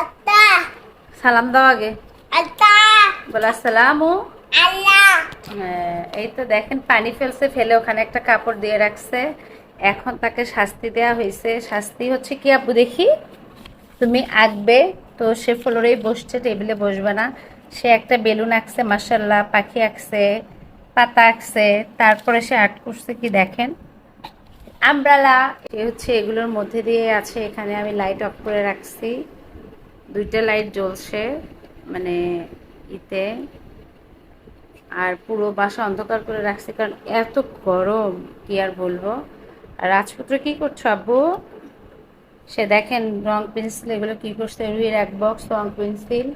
আত্তা সালাম দাও আগে। আত্তা বলো আসসালামু আল্লাহ। হ্যাঁ, এই তো দেখেন পানি ফেলছে ফেলে ওখানে একটা কাপড় দিয়ে রাখছে। এখন তাকে শাস্তি দেওয়া হয়েছে। শাস্তি হচ্ছে কি আব্বু দেখি? তুমি আঁকবে তো সে ফ্লোরেই বসছে টেবিলে বসবে না। সে একটা বেলুন আঁকছে মাসাল্লাহ পাখি আঁকছে পাতা আঁকছে তারপরে সে আর্ট করছে কি দেখেন? আমব্রালা এ হচ্ছে এগুলোর মধ্যে দিয়ে আছে, এখানে আমি লাইট অফ করে রাখছি। দুইটা লাইট জ্বলছে মানে ইতে। আর পুরো বাসা অন্ধকার করে রাখছি, কারণ এত গরম, কি আর বলব? আর রাজপুত্র কি করছ আব্বু? সে দেখেন, রং পেন্সিল এগুলো কি করছে? রুইয়ের এক বক্স রং পেন্সিল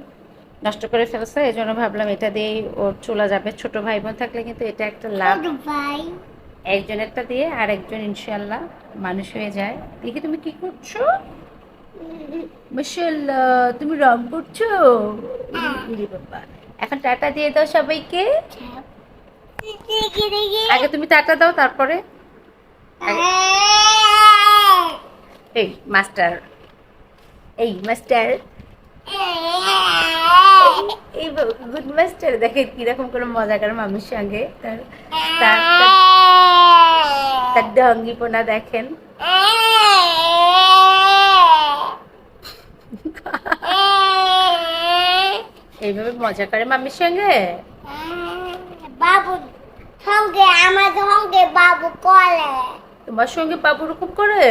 নষ্ট করে ফেলছে এই জন্য ভাবলাম এটা দিয়েই ওর চলে যাবে। ছোট ভাই বোন থাকলে কিন্তু এটা একটা লাভ। একজনেরটা দিয়ে আর একজন ইনশাল্লাহ মানুষ হয়ে যায় দেখি তুমি কি করছ মাশাআল্লাহ তুমি রং করছ এখন টাটা দিয়ে দাও সবাইকে আগে তুমি টাটা দাও তারপরে এই মাস্টার এই মাস্টার এই গুড মাস্টার দেখে কীরকম করে মজা করে মামির সঙ্গে তার তার- তার দেখেন। এইভাবে মজা করে মামির সঙ্গে? বাবু সঙ্গে আমার সঙ্গে বাবু কলে তোমার সঙ্গে বাবু রকম করে?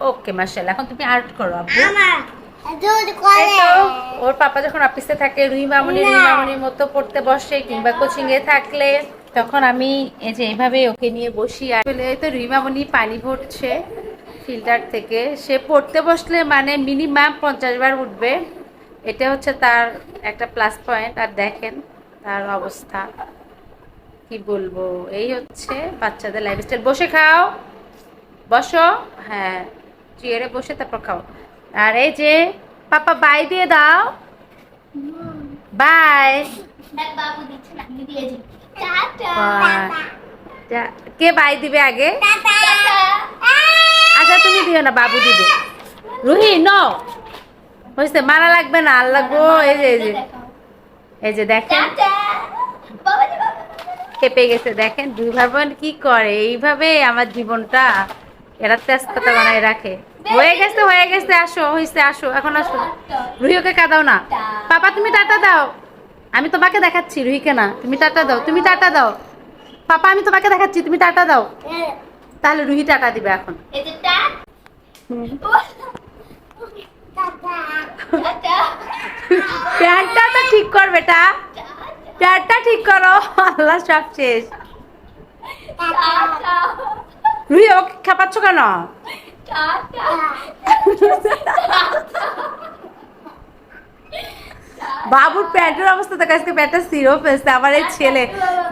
ওকে মার্শাল এখন তুমি আর্ট করো আব্বু। ওর পাপা যখন অফিসে থাকে রুই মামুনি রুই। মামুনির মতো পড়তে বসে কিংবা কোচিং এ থাকলে তখন আমি এই যে এইভাবে ওকে নিয়ে বসি আসলে তো রুই মামুনি পানি ভরছে ফিল্টার থেকে। সে পড়তে বসলে মানে মিনিমাম পঞ্চাশ বার উঠবে। এটা হচ্ছে তার একটা প্লাস পয়েন্ট আর দেখেন তার অবস্থা। কি বলব? এই হচ্ছে বাচ্চাদের লাইফস্টাইল বসে খাও। বসো। হ্যাঁ চেয়ারে বসে তারপর খাও। আর এই যে, পাপা বাই দিয়ে দাও। বাই কে বাই দিবে আগে? আচ্ছা তুমি দিও না বাবু দিবে। রুহি ন। হয়েছে মারা লাগবে না আল্লাহ গো এই যে এই যে। এই যে দেখেন। খেপে গেছে দেখেন দুই ভাই বোন কি করে এইভাবে আমার জীবনটা। এরা তেজপাতা বানায় রাখে। হয়ে গেছে হয়ে গেছে, আসো হয়েছে আসো, এখন আসো। রুহিকে কাদাও না। পাপা, তুমি টাটা দাও। আমি তোমাকে দেখাচ্ছি, রুহিকে না। তুমি টাটা দাও, তুমি টাটা দাও। পাপা, আমি তোমাকে দেখাচ্ছি, তুমি টাটা দাও। তাহলে রুহি টাটা দিবে এখন। প্যান্টটা তো ঠিক কর বেটা প্যান্টটা ঠিক করো। আল্লাহ সব শেষ। রুহি ওকে খাপাচ্ছ কেন? বাবুর প্যান্টের অবস্থা তো আজকে প্যান্টটা ছিঁড়েও ফেলছে আমার এই ছেলে।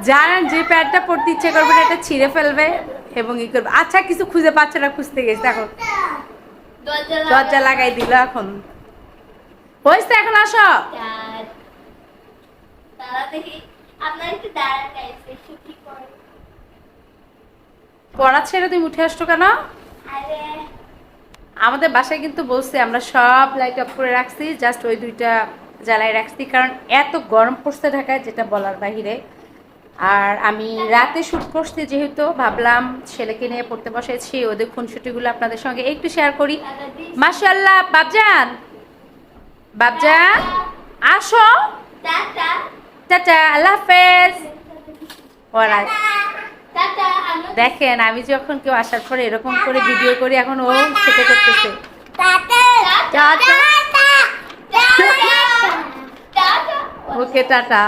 জানেন যে প্যান্টটা পড়তে ইচ্ছে করবে না, এটা ছিঁড়ে ফেলবে এবং ই করবে। আচ্ছা কিছু খুঁজে পাচ্ছে না খুঁজতে গেছে দেখো। দরজা লাগাই দিল এখন। হয়েছে এখন আসো। আপনার একটু দাঁড়ান guys, একটু কি করে? পড়া ছেড়ে তুমি উঠে আসছো কেন? আমাদের বাসায় কিন্তু বলছে আমরা সব লাইট অফ করে রাখছি জাস্ট ওই দুইটা জ্বালায় রাখছি কারণ এত গরম পড়ছে ঢাকায় যেটা বলার বাহিরে। আর আমি রাতে শ্যুট করছি যেহেতু ভাবলাম ছেলেকে নিয়ে পড়তে বসেছি ওদের খুনসুটিগুলো আপনাদের সঙ্গে একটু শেয়ার করি। মাশাল্লাহ বাবজান বাবজান আসো! টাটা। আল্লাহ হাফেজ। ওরা দেখেন আমি যখন কেউ আসার পরে এরকম করে ভিডিও করি এখন ও খেতে করতেছে। Okay tata.